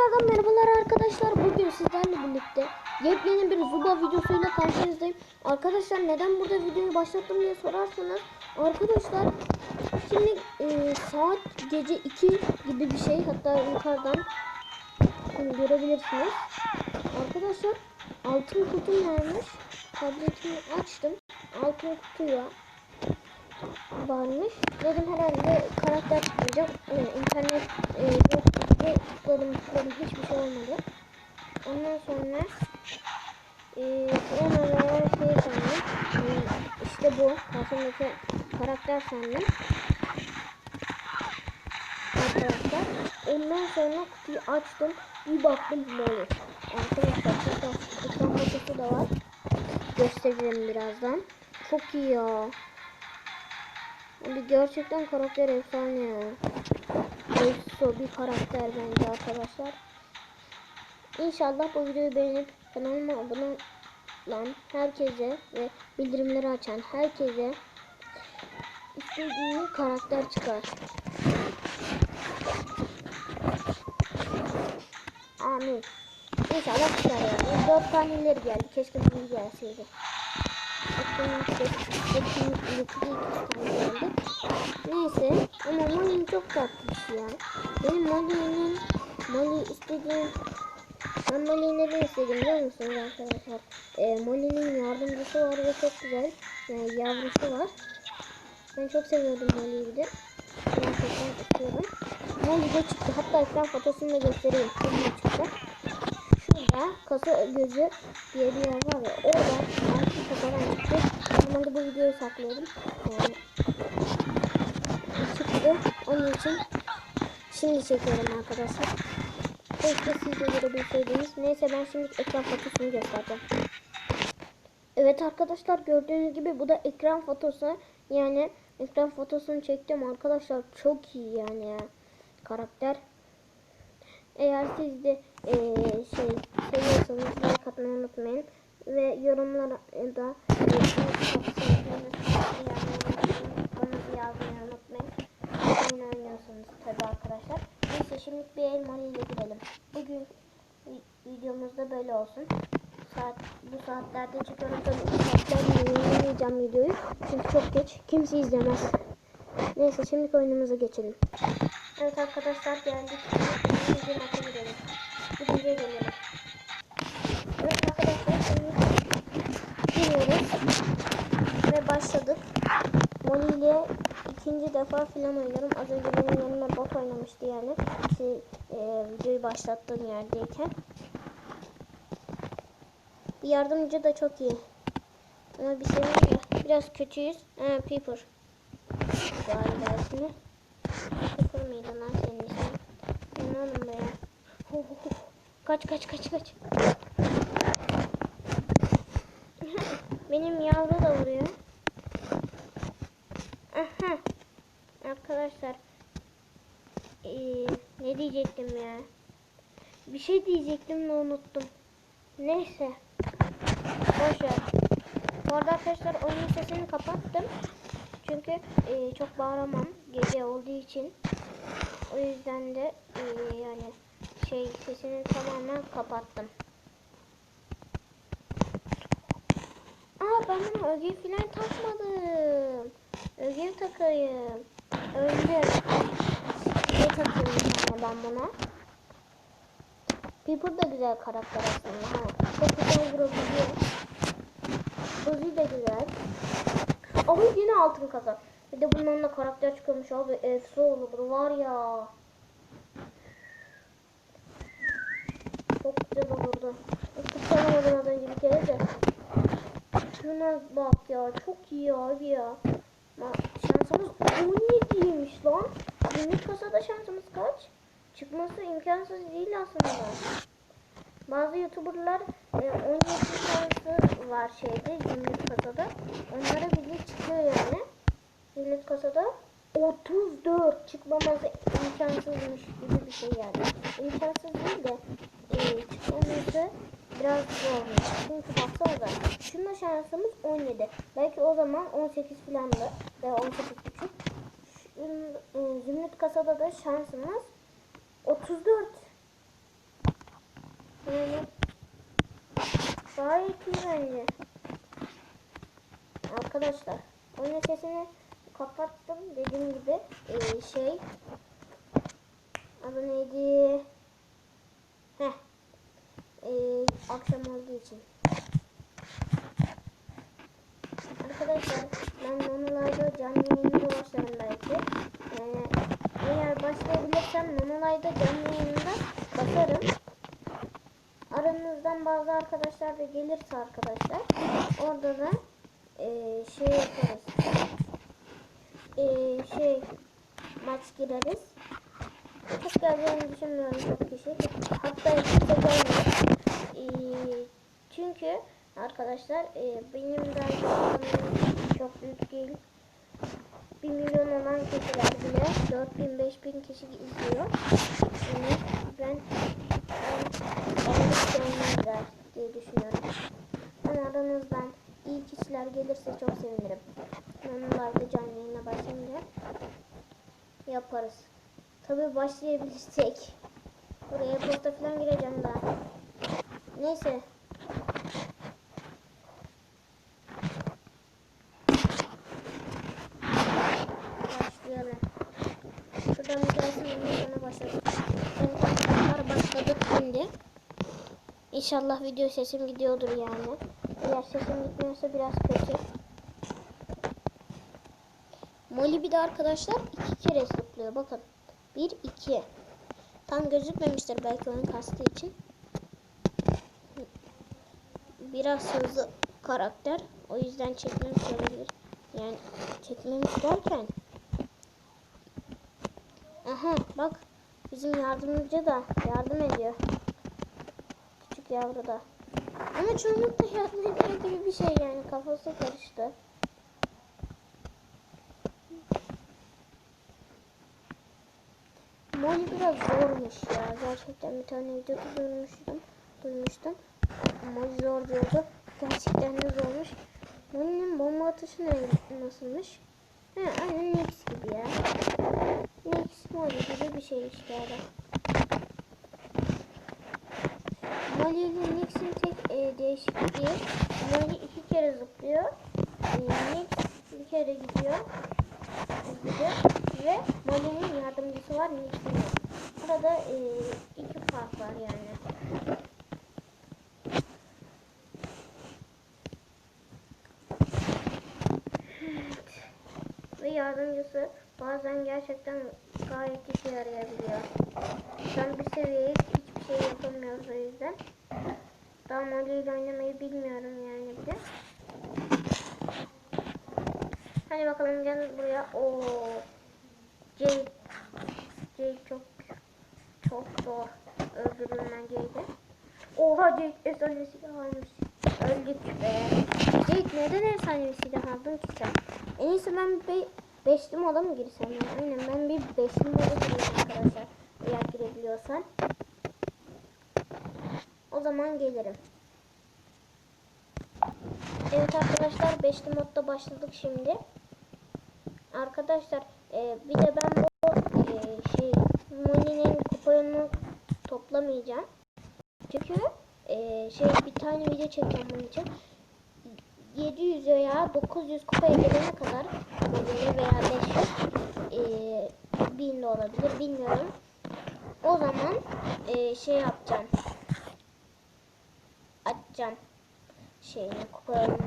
Tekrardan merhabalar arkadaşlar. Bugün sizlerle birlikte yepyeni bir Zuba videosuyla karşınızdayım. Arkadaşlar neden burada videoyu başlattım diye sorarsanız arkadaşlar şimdi e, saat gece 2 gibi bir şey hatta yukarıdan görebilirsiniz. Arkadaşlar altın kutum varmış. Tabletimi açtım. Altın kutuya varmış. Dedim herhalde karakter çıkmayacak. Yani internet e, yok diye tıkladım tıkladım hiçbir şey olmadı. Ondan sonra e, ona şey sandım. E, işte bu karşımdaki karakter sandım. Arkadaşlar. Ondan sonra kutuyu açtım. Bir baktım böyle. Arkadaşlar ekran, ekran fotosu da var. Göstereceğim birazdan. Çok iyi ya. Abi gerçekten karakter efsane ya. Efso bir karakter bence arkadaşlar. İnşallah bu videoyu beğenip kanalıma abone olan herkese ve bildirimleri açan herkese istediği karakter çıkar. Amin. İnşallah çıkar yani. Dört taneleri geldi. Keşke bunu gelseydi. Neyse ama Molly'nin çok tatlı ya. Benim Molly'nin Molly istediğim ben Molly'yi neden istedim biliyor musunuz arkadaşlar? Ee, Molly'nin yardımcısı var ve çok güzel. Yani yavrusu var. Ben çok seviyordum Molly'yi bir de. Gerçekten istiyorum. Molly de çıktı. Hatta ekran fotosunu da göstereyim. Molly çıktı. Şurada kasa gözü diye bir yer var ya. Orada altın kasadan çıktı. Normalde bu videoyu saklıyordum. Yani çıktı. Onun için şimdi çekiyorum arkadaşlar. Keşke siz de görebilseydiniz. Neyse ben şimdi ekran fotosunu göstereceğim. Evet arkadaşlar gördüğünüz gibi bu da ekran fotosu. Yani ekran fotosunu çektim arkadaşlar. Çok iyi yani ya. Karakter. Eğer siz de eee, şey seviyorsanız like atmayı unutmayın. Ve yorumlara da yazmayı unutmayın. Oyun oynuyorsunuz tabi arkadaşlar. Neyse şimdi bir elmalı ile girelim. Bugün vi- videomuzda böyle olsun. Saat, bu saatlerde çıkıyorum tabi bu saatlerde yayınlamayacağım videoyu. Çünkü çok geç. Kimse izlemez. Neyse şimdi oyunumuza geçelim. Evet arkadaşlar geldik. Şimdi maça girelim. Bugünceye gelelim. Evet arkadaşlar şimdi giriyoruz. Ve başladık. Molly ile ikinci defa filan oynuyorum. Az önce benim yanımda bot oynamıştı yani. Şey, e, videoyu başlattığım yerdeyken. Bir yardımcı da çok iyi. Ama bir şey biraz kötüyüz. Ha, Piper. Galiba ismi. Mıydı lan senin ismin? Oğlum be? Hu, hu, hu. Kaç kaç kaç kaç. Benim yavru da vuruyor. Aha. Arkadaşlar. Ee, ne diyecektim ya? Bir şey diyecektim de unuttum. Neyse. Boş ver. Bu arada arkadaşlar oyunun sesini kapattım. Çünkü e, çok bağıramam gece olduğu için. O yüzden de e, yani şey sesini tamamen kapattım. Aa ben bunu ögev falan takmadım. Ögev takayım. Öldüm. Ne takayım sonra ben buna? Piper da güzel karakter aslında. Ha. Çok güzel vurabiliyor. Uzi de güzel. Ama yine altın kasa. De bundan da karakter çıkıyormuş abi. Efso olur var ya. Çok güzel olurdu. Tutamadım az önce bir kere de. Şuna bak ya. Çok iyi abi ya. Bak, şansımız 17'ymiş lan. Günlük kasada şansımız kaç? Çıkması imkansız değil aslında. Bazı youtuberlar e, 17 şansı var şeyde günlük kasada. Onlara bile çıkıyor yani. Günlük kasada 34 çıkmaması imkansızmış gibi bir şey yani. İmkansız değil de e, çıkmaması biraz zormuş. Çünkü baksanıza şunun şansımız 17. Belki o zaman 18 filandı veya 18 buçuk. E, Zümrüt kasada da şansımız 34. Yani gayet iyi bence. Arkadaşlar oyunun sesini kapattım dediğim gibi ee, şey adı neydi? Heh. Ee, akşam olduğu için. Arkadaşlar ben Nonolay'da canlı yayında başlarım belki. Ee, eğer başlayabilirsem Nonolay'da canlı yayında basarım. Aranızdan bazı arkadaşlar da gelirse arkadaşlar orada da ee, şey yaparız. Ee, şey maç gireriz. Çok geleceğini düşünmüyorum çok kişi. Hatta kimse gelmiyor. Ee, çünkü arkadaşlar e, benim de çok büyük değil. 1 milyon olan kişiler bile 4000 5000 kişi izliyor. Yani ben ben gelmezler diye düşünüyorum. Ama aranızdan iyi kişiler gelirse çok sevinirim. Onlar da canlı yayına başlayınca yaparız. Tabii başlayabilirsek. Buraya posta falan gireceğim daha. Neyse. Başlayalım. Şuradan bir ondan sonra başladık. Evet başladık şimdi. İnşallah video sesim gidiyordur yani. Eğer sesim gitmiyorsa biraz kötü. Molly bir de arkadaşlar iki kere zıplıyor. Bakın. Bir, iki. Tam gözükmemiştir belki onun kastı için. Biraz hızlı karakter. O yüzden çekmemiş olabilir. Yani çekmemiş derken. Aha bak. Bizim yardımcı da yardım ediyor. Küçük yavru da. Ama çoğunlukla ediyor gibi bir şey yani. Kafası karıştı. Molly biraz zormuş ya. Gerçekten bir tane videoda duymuştum. Duymuştum. Molly zor diyordu. Gerçekten de zormuş. Molly'nin bomba atışı ne, nasılmış? He, aynen Nix gibi ya. Nix Molly gibi bir şey işte adam. İle Nix'in tek e, değişikliği Molly iki kere zıplıyor. E, Nix bir kere gidiyor. Gidiyor. Ve Molly'nin yardımcısı var Nix'in yok. Burada e, iki fark var yani. Ve yardımcısı bazen gerçekten gayet işe yarayabiliyor. Tam bir seviyeye hiçbir şey yapamıyoruz o yüzden. Daha Molly oynamayı bilmiyorum yani bir de. Hadi bakalım gel buraya. Oo. Jade. Jade çok çok zor. Öldürülmen Jade'e. Oha Jade efsane silah almış. Öldük be. Jade neden efsane silah aldın ki sen? En iyisi ben bir beşli moda mı girsem ya? Aynen ben bir beşli moda gireyim arkadaşlar. Eğer girebiliyorsan. O zaman gelirim. Evet arkadaşlar 5'li modda başladık şimdi. Arkadaşlar e, bir de ben bu e, şey Moni'nin kupanını toplamayacağım. Çünkü e, şey bir tane video çekeceğim bunun için. 700 veya 900 kupaya gelene kadar böyle veya 500 e, 1000 de olabilir bilmiyorum. O zaman e, şey yapacağım. Açacağım şeyini kupa yolunu.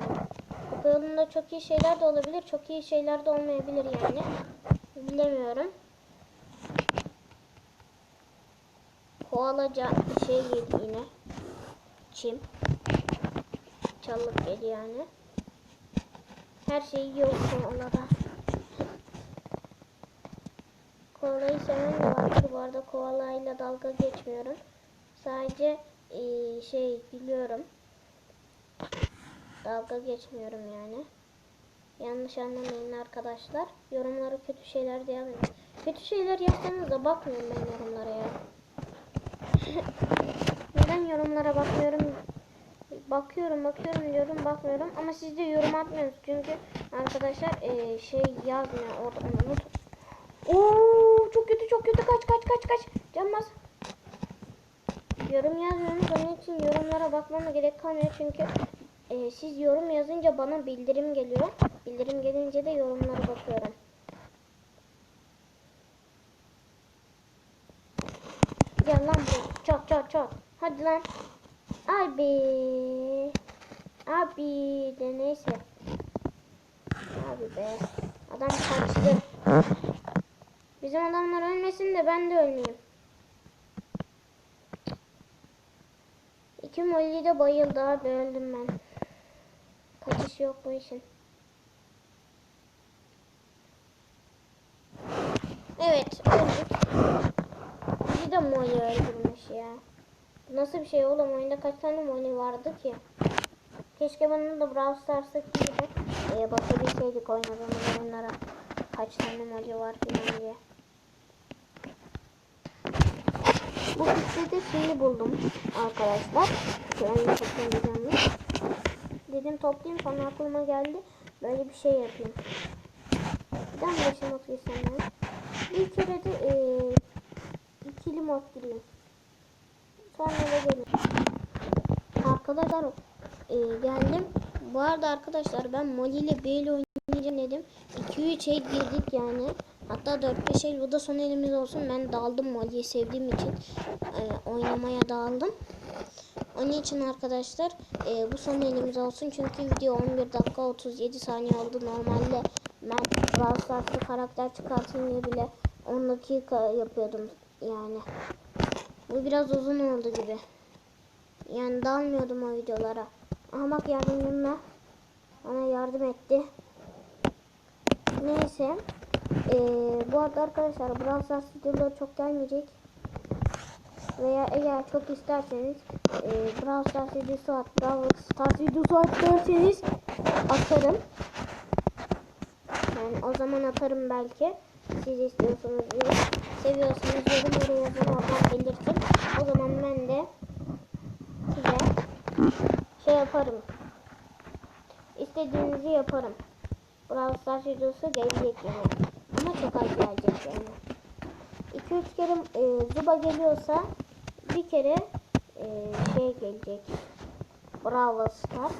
Kupa çok iyi şeyler de olabilir, çok iyi şeyler de olmayabilir yani. Bilemiyorum. Koalaca şey yedi yine. Çim. Çalık yedi yani. Her şeyi yok koalada. Koalayı seven de vardır. Bu arada koalayla dalga geçmiyorum. Sadece eee, şey biliyorum. Dalga geçmiyorum yani. Yanlış anlamayın arkadaşlar. Yorumlara kötü şeyler diye yazmayın. Kötü şeyler yazsanız da bakmıyorum ben yorumlara ya. Neden yorumlara bakmıyorum? Bakıyorum bakıyorum diyorum bakmıyorum ama siz de yorum atmıyorsunuz çünkü arkadaşlar eee, şey yazmıyor orada unut. Oo çok kötü çok kötü kaç kaç kaç kaç. Canmaz. yorum yazmıyorsunuz. Onun için yorumlara bakmama gerek kalmıyor. Çünkü e, siz yorum yazınca bana bildirim geliyor. Bildirim gelince de yorumlara bakıyorum. Gel lan bu. Çat çat çat. Hadi lan. Abi. Abi de neyse. Abi be. Adam kaçtı. Bizim adamlar ölmesin de ben de ölmeyeyim. İki molly de bayıldı abi öldüm ben. Yok bu işin. Evet öldük. Bir de molly öldürmüş ya. Nasıl bir şey oğlum oyunda kaç tane molly vardı ki? Keşke bana da Brawl Stars'taki gibi e, bakabilseydik oynadığımız oyunlara. Kaç tane molly var filan diye. Bu de şimdi buldum arkadaşlar. Şöyle toplayacağım. Dedim toplayayım sonra aklıma geldi. Böyle bir şey yapayım. Ben başa mod girsem ben. Bir kere de e, ikili mod gireyim. Sonra da gelin. Arkadaşlar e, geldim. Bu arada arkadaşlar ben Molly ile B ile oynayacağım dedim. 2-3 el girdik yani. Hatta 4-5 el bu da son elimiz olsun. Ben daldım Molly'yi sevdiğim için. e, oynamaya daldım. Onun için arkadaşlar e, bu son elimiz olsun. Çünkü video 11 dakika 37 saniye oldu. Normalde ben Brawl karakter çıkartayım diye bile 10 dakika yapıyordum yani. Bu biraz uzun oldu gibi. Yani dalmıyordum o videolara. Aha bak yardımcımla bana yardım etti. Neyse. Ee, bu arada arkadaşlar Brawl Stars videoları çok gelmeyecek. Veya eğer çok isterseniz e, Brawl Stars videosu at, Brawl Stars videosu at derseniz atarım. Yani o zaman atarım belki. Siz istiyorsunuz diye. Seviyorsanız yorumlara yazın oradan belirtin. O zaman ben de size şey yaparım. İstediğinizi yaparım. Brawl Stars videosu gelecek yani. Ama çok az gelecek yani. 2-3 kere e, Zuba geliyorsa bir kere e, şey gelecek. Brawl Stars.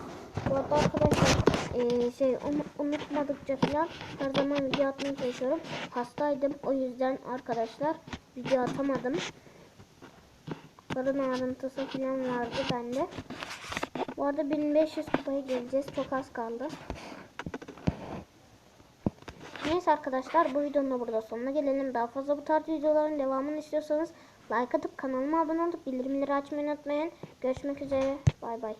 Bu arada arkadaşlar e, şey un- unutmadıkça falan her zaman video atmaya çalışıyorum. Hastaydım o yüzden arkadaşlar video atamadım. Karın ağrıntısı falan vardı bende. Bu arada 1500 kupaya geleceğiz. Çok az kaldı. Neyse arkadaşlar bu videonun da burada sonuna gelelim. Daha fazla bu tarz videoların devamını istiyorsanız like atıp kanalıma abone olup bildirimleri açmayı unutmayın. Görüşmek üzere. Bay bay.